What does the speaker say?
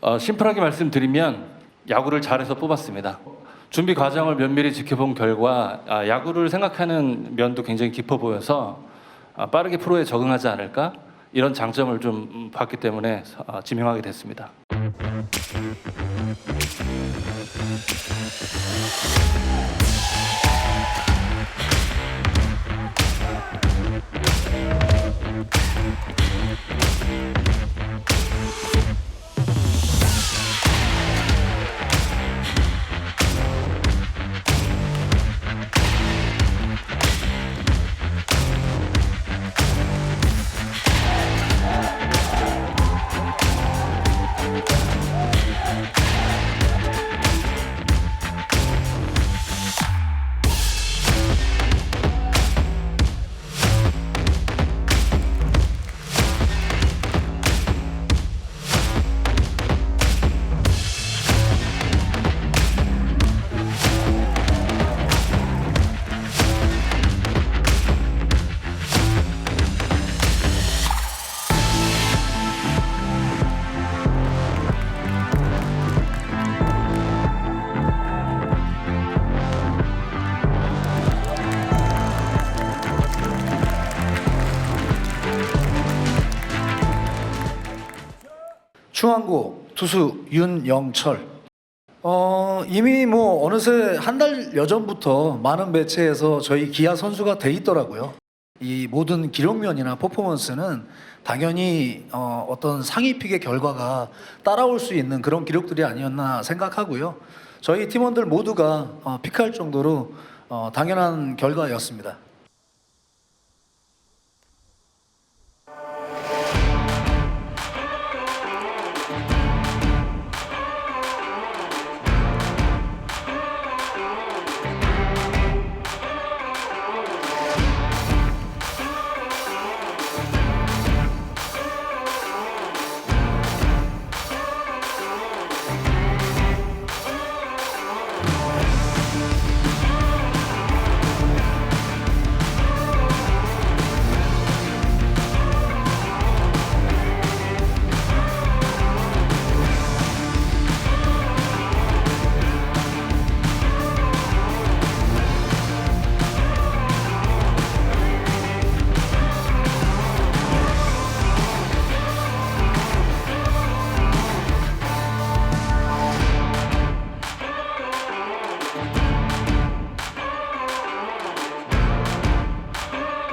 어, 심플하게 말씀드리면 야구를 잘해서 뽑았습니다. 준비 과정을 면밀히 지켜본 결과 아, 야구를 생각하는 면도 굉장히 깊어 보여서 아, 빠르게 프로에 적응하지 않을까 이런 장점을 좀 음, 봤기 때문에 아, 지명하게 됐습니다. 중앙고 투수 윤영철. 어, 이미 뭐 어느새 한 달 여전부터 많은 매체에서 저희 기아 선수가 돼 있더라고요. 이 모든 기록면이나 퍼포먼스는 당연히 어, 어떤 상위 픽의 결과가 따라올 수 있는 그런 기록들이 아니었나 생각하고요. 저희 팀원들 모두가 어, 픽할 정도로 어, 당연한 결과였습니다.